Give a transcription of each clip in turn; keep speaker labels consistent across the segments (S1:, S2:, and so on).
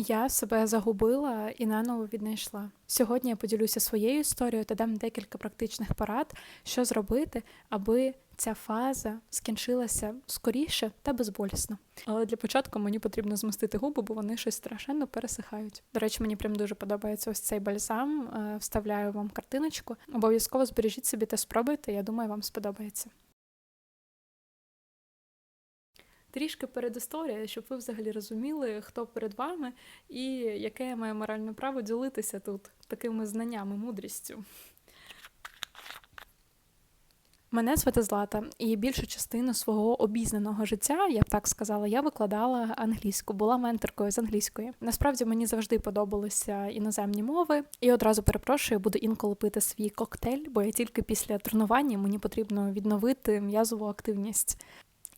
S1: Я себе загубила і наново віднайшла. Сьогодні я поділюся своєю історією та дам декілька практичних порад, що зробити, аби ця фаза скінчилася скоріше та безболісно. Але для початку мені потрібно змастити губи, бо вони щось страшенно пересихають. До речі, мені прям дуже подобається ось цей бальзам. Е, Вставляю вам картиночку. Обов'язково збережіть собі та спробуйте. Я думаю, вам сподобається. Трішки передісторія, щоб ви взагалі розуміли, хто перед вами і яке я маю моральне право ділитися тут такими знаннями, мудрістю. Мене звати Злата, і більшу частину свого обізнаного життя, я б так сказала, я викладала англійську, була менторкою з англійської. Насправді мені завжди подобалися іноземні мови, і одразу перепрошую, буду інколи пити свій коктейль, бо я тільки після тренування мені потрібно відновити м'язову активність.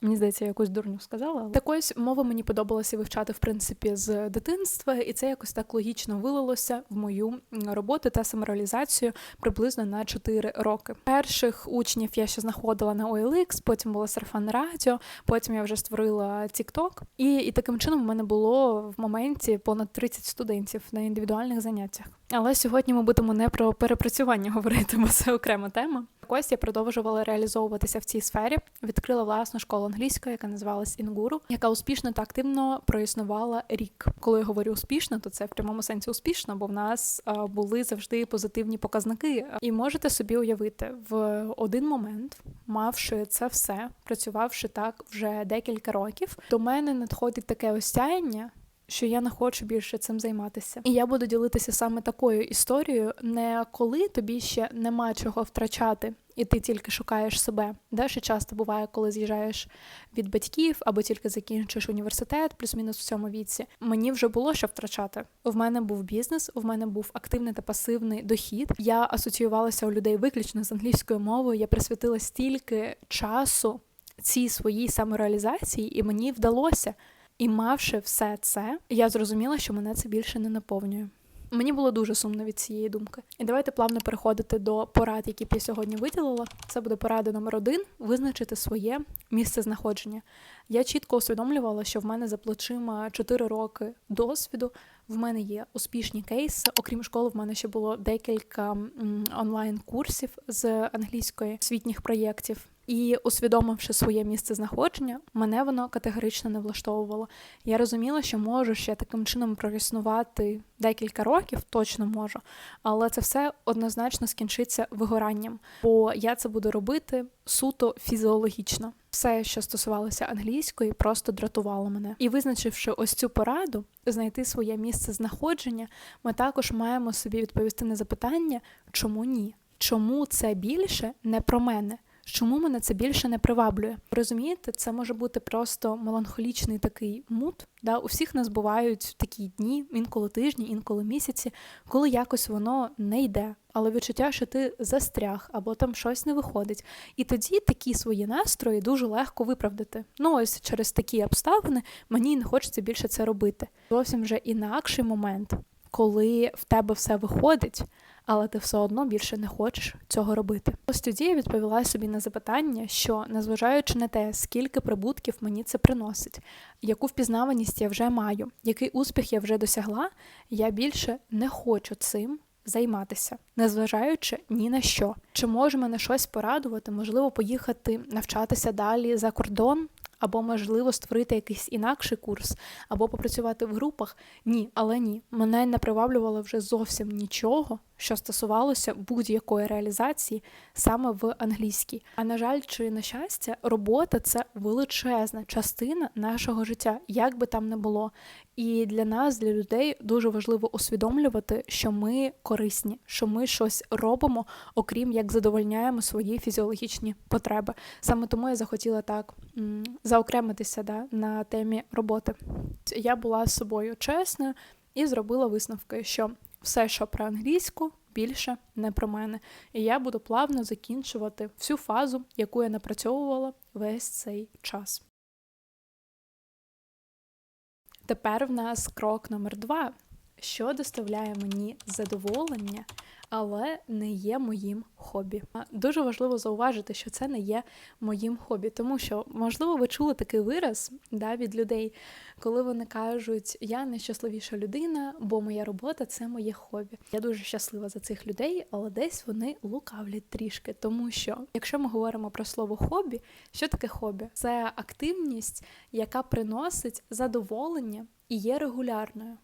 S1: Мені здається, я якусь дурню сказала. Але... Так ось мови мені подобалося вивчати в принципі з дитинства, і це якось так логічно вилилося в мою роботу та самореалізацію приблизно на 4 роки. Перших учнів я ще знаходила на OLX, потім було сарафан радіо, потім я вже створила TikTok. І, і таким чином в мене було в моменті понад 30 студентів на індивідуальних заняттях. Але сьогодні ми будемо не про перепрацювання говорити, бо це окрема тема. Ось я продовжувала реалізовуватися в цій сфері. Відкрила власну школу англійської, яка називалась Інгуру, яка успішно та активно проіснувала рік. Коли я говорю успішно, то це в прямому сенсі успішно, бо в нас були завжди позитивні показники. І можете собі уявити, в один момент, мавши це все, працювавши так вже декілька років, до мене надходить таке осяяння що я не хочу більше цим займатися. І я буду ділитися саме такою історією, не коли тобі ще нема чого втрачати. І ти тільки шукаєш себе. Де ще часто буває, коли з'їжджаєш від батьків або тільки закінчиш університет, плюс-мінус в цьому віці. Мені вже було що втрачати. В мене був бізнес, в мене був активний та пасивний дохід. Я асоціювалася у людей виключно з англійською мовою. Я присвятила стільки часу цій своїй самореалізації, і мені вдалося. І мавши все це, я зрозуміла, що мене це більше не наповнює. Мені було дуже сумно від цієї думки. І давайте плавно переходити до порад, які б я сьогодні виділила. Це буде порада номер один визначити своє місце знаходження. Я чітко усвідомлювала, що в мене за плечима 4 роки досвіду. В мене є успішні кейси. Окрім школи, в мене ще було декілька онлайн-курсів з англійської освітніх проєктів. І усвідомивши своє місце знаходження, мене воно категорично не влаштовувало. Я розуміла, що можу ще таким чином проіснувати декілька років, точно можу, але це все однозначно скінчиться вигоранням, бо я це буду робити суто фізіологічно. Все, що стосувалося англійської, просто дратувало мене. І визначивши ось цю пораду, знайти своє місце знаходження, ми також маємо собі відповісти на запитання, чому ні? Чому це більше не про мене? Чому мене це більше не приваблює? Розумієте, це може бути просто меланхолічний такий мут. Да? У всіх нас бувають такі дні, інколи тижні, інколи місяці, коли якось воно не йде. Але відчуття, що ти застряг або там щось не виходить. І тоді такі свої настрої дуже легко виправдати. Ну ось через такі обставини мені не хочеться більше це робити. Зовсім вже інакший момент, коли в тебе все виходить але ти все одно більше не хочеш цього робити. Ось тоді я відповіла собі на запитання, що незважаючи на те, скільки прибутків мені це приносить, яку впізнаваність я вже маю, який успіх я вже досягла, я більше не хочу цим. Займатися, незважаючи ні на що, чи може мене щось порадувати, можливо, поїхати навчатися далі за кордон, або, можливо, створити якийсь інакший курс, або попрацювати в групах. Ні, але ні. Мене не приваблювало вже зовсім нічого, що стосувалося будь-якої реалізації саме в англійській. А на жаль, чи на щастя, робота це величезна частина нашого життя, як би там не було. І для нас, для людей, дуже важливо усвідомлювати, що ми корисні, що ми щось робимо, окрім як задовольняємо свої фізіологічні потреби. Саме тому я захотіла так заокремитися да, на темі роботи. Я була з собою чесною і зробила висновки, що все, що про англійську, більше не про мене. І я буду плавно закінчувати всю фазу, яку я напрацьовувала весь цей час. Тепер в нас крок номер два. Що доставляє мені задоволення, але не є моїм хобі. Дуже важливо зауважити, що це не є моїм хобі, тому що, можливо, ви чули такий вираз да, від людей, коли вони кажуть, я найщасливіша людина, бо моя робота це моє хобі. Я дуже щаслива за цих людей, але десь вони лукавлять трішки, тому що, якщо ми говоримо про слово хобі, що таке хобі? Це активність, яка приносить задоволення і є регулярною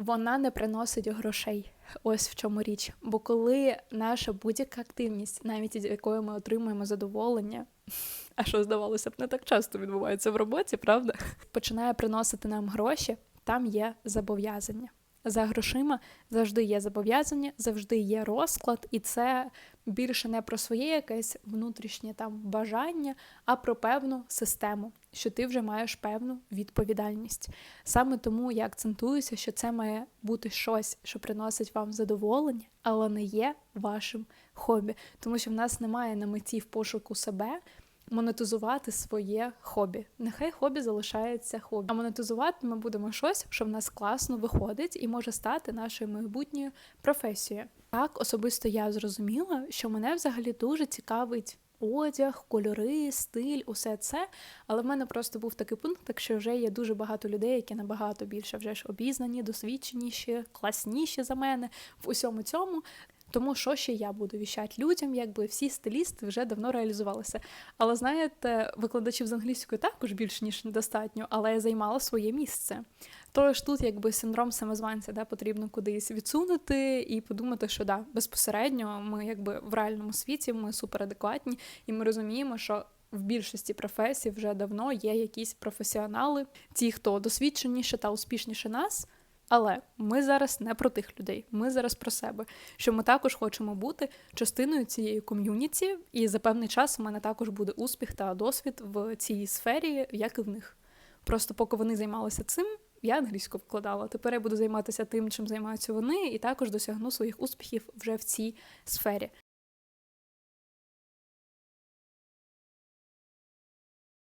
S1: вона не приносить грошей. Ось в чому річ. Бо коли наша будь-яка активність, навіть із якою ми отримуємо задоволення, а що здавалося б, не так часто відбувається в роботі, правда, починає приносити нам гроші, там є зобов'язання. За грошима завжди є зобов'язання, завжди є розклад, і це більше не про своє якесь внутрішнє там бажання, а про певну систему, що ти вже маєш певну відповідальність. Саме тому я акцентуюся, що це має бути щось, що приносить вам задоволення, але не є вашим хобі, тому що в нас немає на меті в пошуку себе монетизувати своє хобі. Нехай хобі залишається хобі. А монетизувати ми будемо щось, що в нас класно виходить і може стати нашою майбутньою професією. Так, особисто я зрозуміла, що мене взагалі дуже цікавить. Одяг, кольори, стиль, усе це. Але в мене просто був такий пункт, так що вже є дуже багато людей, які набагато більше вже ж обізнані, досвідченіші, класніші за мене в усьому цьому. Тому що ще я буду віщати людям, якби всі стилісти вже давно реалізувалися. Але знаєте, викладачів з англійської також більш ніж недостатньо, але я займала своє місце. Тож тут, якби синдром самозванця, да, потрібно кудись відсунути і подумати, що да, безпосередньо ми, якби в реальному світі, ми суперадекватні, і ми розуміємо, що. В більшості професій вже давно є якісь професіонали, ті, хто досвідченіше та успішніше нас, але ми зараз не про тих людей, ми зараз про себе. Що ми також хочемо бути частиною цієї ком'юніті, і за певний час у мене також буде успіх та досвід в цій сфері, як і в них. Просто поки вони займалися цим, я англійську вкладала. Тепер я буду займатися тим, чим займаються вони, і також досягну своїх успіхів вже в цій сфері.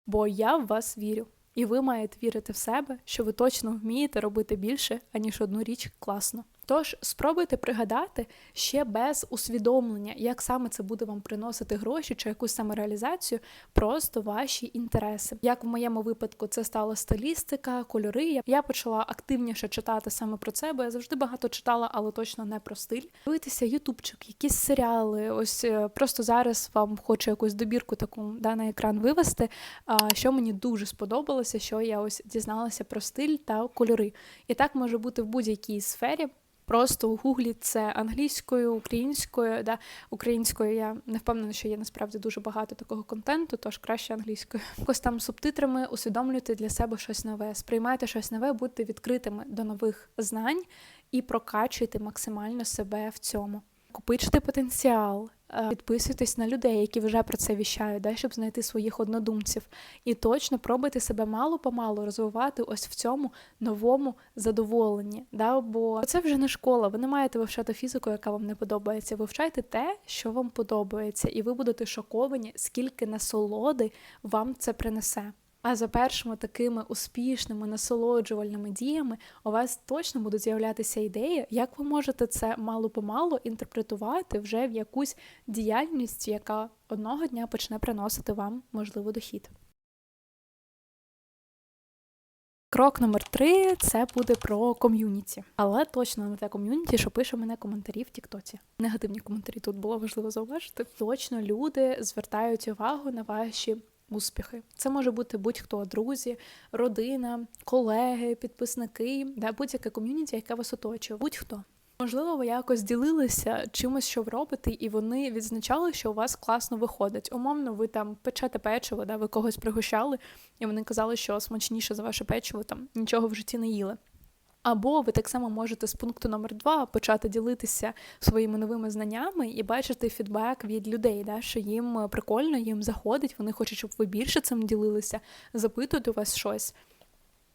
S1: Бо я в вас вірю. І ви маєте вірити в себе, що ви точно вмієте робити більше, аніж одну річ класно. Тож спробуйте пригадати ще без усвідомлення, як саме це буде вам приносити гроші чи якусь самореалізацію, просто ваші інтереси. Як в моєму випадку це стала стилістика, кольори. Я почала активніше читати саме про це, бо я завжди багато читала, але точно не про стиль. Дивитися ютубчик, якісь серіали. Ось е, просто зараз вам хочу якусь добірку таку да, на екран вивести. Що мені дуже сподобалося, що я ось дізналася про стиль та кольори. І так може бути в будь-якій сфері. Просто у гуглі це англійською, українською. Да? Українською я не впевнена, що є насправді дуже багато такого контенту, тож краще англійською. Якось там субтитрами усвідомлюйте для себе щось нове, сприймайте щось нове, будьте відкритими до нових знань і прокачуйте максимально себе в цьому. Купичте потенціал, підписуйтесь на людей, які вже про це віщають, да, щоб знайти своїх однодумців. І точно пробуйте себе мало-помалу розвивати ось в цьому новому задоволенні. Да, Бо це вже не школа, ви не маєте вивчати фізику, яка вам не подобається. Вивчайте те, що вам подобається, і ви будете шоковані, скільки насолоди вам це принесе. А за першими такими успішними насолоджувальними діями у вас точно будуть з'являтися ідеї, як ви можете це мало помалу інтерпретувати вже в якусь діяльність, яка одного дня почне приносити вам можливо дохід. Крок номер три це буде про ком'юніті, але точно не те ком'юніті, що пише мене коментарі в Тіктоці. Негативні коментарі тут було важливо зауважити. Точно люди звертають увагу на ваші успіхи. Це може бути будь-хто друзі, родина, колеги, підписники, да, будь-яке ком'юніті, яке вас оточує, будь-хто. Можливо, ви якось ділилися чимось, що ви робите, і вони відзначали, що у вас класно виходить. Умовно, ви там печете печиво, да, ви когось пригощали, і вони казали, що смачніше за ваше печиво там нічого в житті не їли. Або ви так само можете з пункту номер два почати ділитися своїми новими знаннями і бачити фідбек від людей, да, що їм прикольно, їм заходить, вони хочуть, щоб ви більше цим ділилися, запитують у вас щось.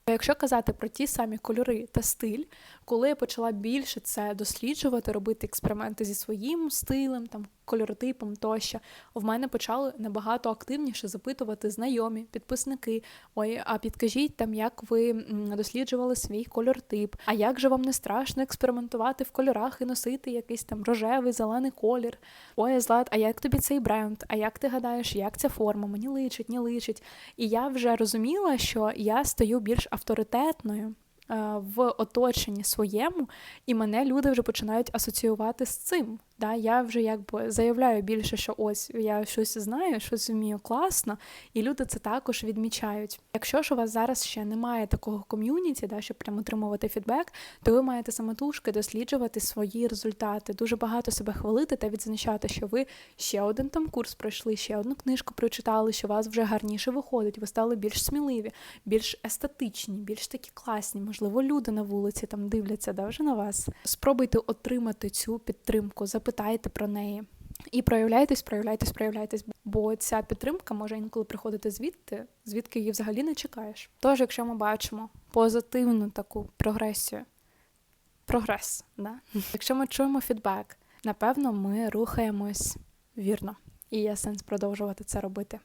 S1: Якщо казати про ті самі кольори та стиль, коли я почала більше це досліджувати, робити експерименти зі своїм стилем, там кольоротипом тощо, в мене почали набагато активніше запитувати знайомі, підписники. Ой, а підкажіть там, як ви досліджували свій кольортип, а як же вам не страшно експериментувати в кольорах і носити якийсь там рожевий, зелений колір? Ой, Злат, а як тобі цей бренд? А як ти гадаєш, як ця форма? Мені личить, не личить. І я вже розуміла, що я стаю більш авторитетною. В оточенні своєму, і мене люди вже починають асоціювати з цим. Да, Я вже якби заявляю більше, що ось я щось знаю, щось вмію класно, і люди це також відмічають. Якщо ж у вас зараз ще немає такого ком'юніті, да, щоб прямо отримувати фідбек, то ви маєте самотужки досліджувати свої результати, дуже багато себе хвалити та відзначати, що ви ще один там курс пройшли, ще одну книжку прочитали, що у вас вже гарніше виходить, ви стали більш сміливі, більш естетичні, більш такі класні. Можливо, люди на вулиці там дивляться да, вже на вас. Спробуйте отримати цю підтримку. Запитайте про неї. І проявляйтесь, проявляйтесь, проявляйтесь, бо ця підтримка може інколи приходити звідти, звідки її взагалі не чекаєш. Тож, якщо ми бачимо позитивну таку прогресію, прогрес, да? якщо ми чуємо фідбек, напевно, ми рухаємось вірно, і є сенс продовжувати це робити.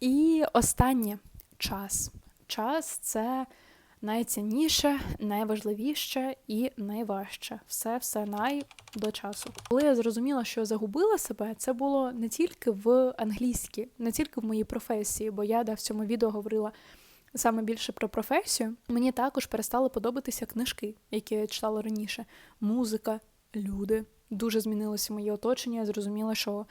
S1: І останнє час. Час це найцінніше, найважливіше і найважче. Все все най до часу. Коли я зрозуміла, що загубила себе, це було не тільки в англійській, не тільки в моїй професії, бо я да, в цьому відео говорила. Саме більше про професію, мені також перестали подобатися книжки, які я читала раніше. Музика, люди. Дуже змінилося моє оточення. Я зрозуміла, що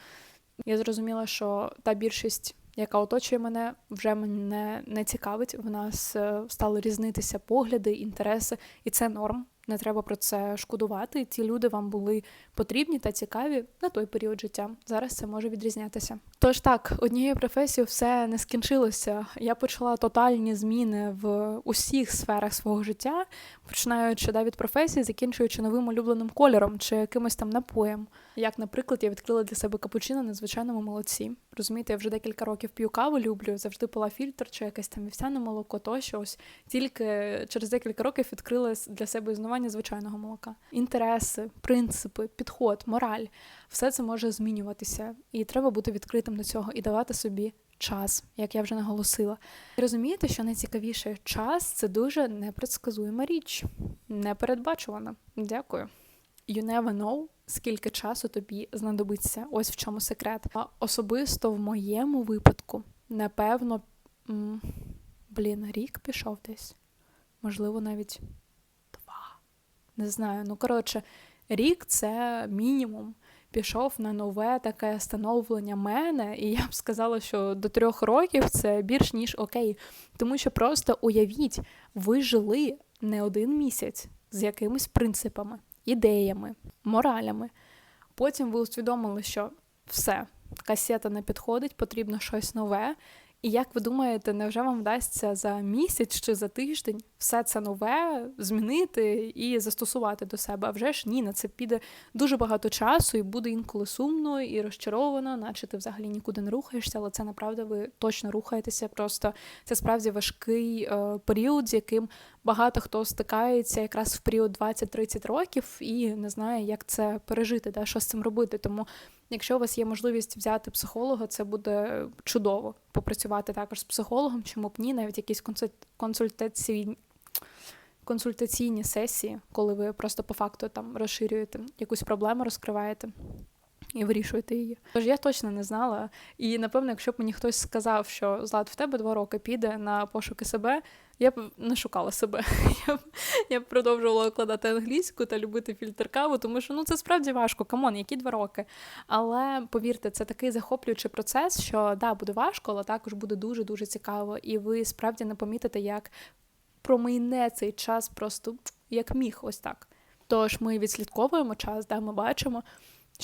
S1: я зрозуміла, що та більшість яка оточує мене, вже мене не цікавить. В нас е, стали різнитися погляди, інтереси, і це норм. Не треба про це шкодувати. Ті люди вам були потрібні та цікаві на той період життя. Зараз це може відрізнятися. Тож так, однією професією все не скінчилося. Я почала тотальні зміни в усіх сферах свого життя, починаючи да, від професії, закінчуючи новим улюбленим кольором чи якимось там напоєм. Як, наприклад, я відкрила для себе капучино на звичайному молодці. Розумієте, я вже декілька років п'ю каву, люблю, завжди пила фільтр чи якесь там вівсяне молоко, тощо ось тільки через декілька років відкрила для себе існування звичайного молока. Інтереси, принципи, підход, мораль все це може змінюватися, і треба бути відкритим до цього і давати собі. Час, як я вже наголосила. І розумієте, що найцікавіше час це дуже непредсказуєма річ, непередбачувана. Дякую. You never know, скільки часу тобі знадобиться. Ось в чому секрет. А особисто в моєму випадку, напевно, м блін, рік пішов десь. Можливо, навіть два. Не знаю. Ну, коротше, рік це мінімум. Пішов на нове таке становлення мене, і я б сказала, що до трьох років це більш ніж окей. Тому що просто уявіть, ви жили не один місяць з якимись принципами ідеями, моралями. Потім ви усвідомили, що все, касета не підходить, потрібно щось нове. І як ви думаєте, невже вам вдасться за місяць чи за тиждень все це нове змінити і застосувати до себе? А вже ж ні, на це піде дуже багато часу, і буде інколи сумно і розчаровано, наче ти взагалі нікуди не рухаєшся, але це направда ви точно рухаєтеся. Просто це справді важкий е, період, з яким багато хто стикається якраз в період 20-30 років і не знає, як це пережити, да, що з цим робити. Тому Якщо у вас є можливість взяти психолога, це буде чудово попрацювати також з психологом, чому б ні, навіть якісь консультаційні консультаційні сесії, коли ви просто по факту там розширюєте якусь проблему, розкриваєте. І вирішуєте її. Тож я точно не знала. І напевно, якщо б мені хтось сказав, що Злат, в тебе два роки піде на пошуки себе, я б не шукала себе. Я б я б продовжувала викладати англійську та любити фільтр каву, тому що ну це справді важко. Камон, які два роки. Але повірте, це такий захоплюючий процес, що да, буде важко, але також буде дуже дуже цікаво. І ви справді не помітите, як промийне цей час просто як міг, ось так. Тож ми відслідковуємо час, да, ми бачимо.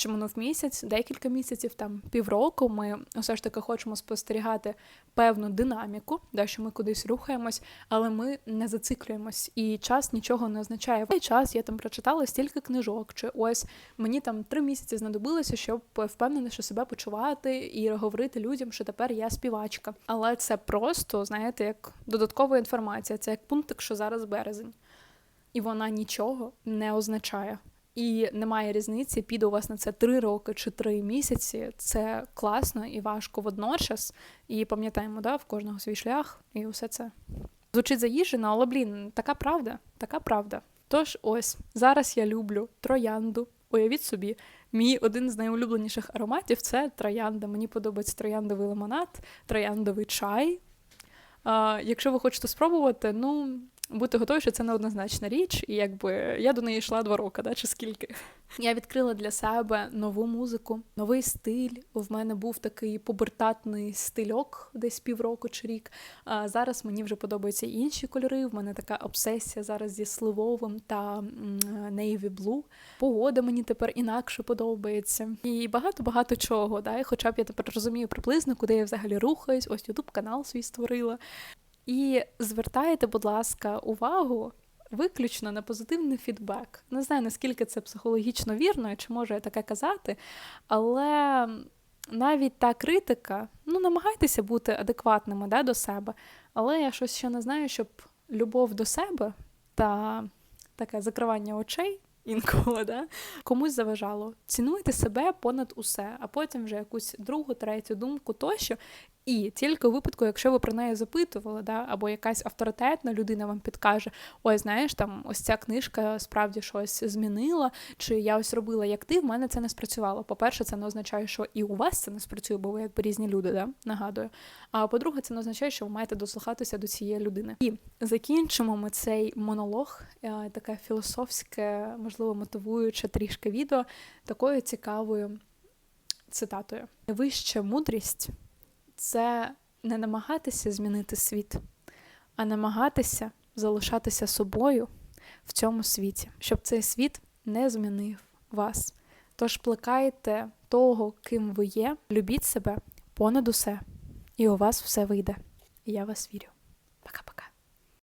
S1: Минув місяць, декілька місяців, там півроку, ми все ж таки хочемо спостерігати певну динаміку, да, що ми кудись рухаємось, але ми не зациклюємось, і час нічого не означає. В цей час я там прочитала стільки книжок, чи ось мені там три місяці знадобилося, щоб впевненіше себе почувати і говорити людям, що тепер я співачка. Але це просто, знаєте, як додаткова інформація, це як пунктик, що зараз березень. І вона нічого не означає. І немає різниці, піде у вас на це три роки чи три місяці. Це класно і важко водночас. І пам'ятаємо, да, в кожного свій шлях, і усе це звучить заїжджено, але блін, така правда, така правда. Тож ось зараз я люблю троянду. Уявіть собі, мій один з найулюбленіших ароматів це троянда. Мені подобається трояндовий лимонад, трояндовий чай. А, Якщо ви хочете спробувати, ну бути готові, що це неоднозначна річ, і якби я до неї йшла два роки, да, чи скільки. Я відкрила для себе нову музику, новий стиль. В мене був такий побертатний стильок десь півроку чи рік. А зараз мені вже подобаються інші кольори. В мене така обсесія зараз зі сливовим та navy blue. Погода мені тепер інакше подобається. І багато-багато чого. Да? Хоча б я тепер розумію приблизно, куди я взагалі рухаюсь. Ось ютуб канал свій створила. І звертайте, будь ласка, увагу виключно на позитивний фідбек. Не знаю, наскільки це психологічно вірно, чи можу я таке казати, але навіть та критика, ну, намагайтеся бути адекватними да, до себе. Але я щось ще не знаю, щоб любов до себе та таке закривання очей. Інколи да? комусь заважало. Цінуйте себе понад усе, а потім вже якусь другу, третю думку тощо, і тільки у випадку, якщо ви про неї запитували, да, або якась авторитетна людина вам підкаже, ой, знаєш, там ось ця книжка справді щось змінила, чи я ось робила як ти, в мене це не спрацювало. По-перше, це не означає, що і у вас це не спрацює, бо ви якби різні люди, да, нагадую. А по-друге, це не означає, що ви маєте дослухатися до цієї людини. І закінчимо ми цей монолог, е, таке філософське, можливо, мотивуюче трішки відео, такою цікавою цитатою: Вища мудрість це не намагатися змінити світ, а намагатися залишатися собою в цьому світі, щоб цей світ не змінив вас. Тож плекайте того, ким ви є, любіть себе понад усе, і у вас все вийде. Я вас вірю.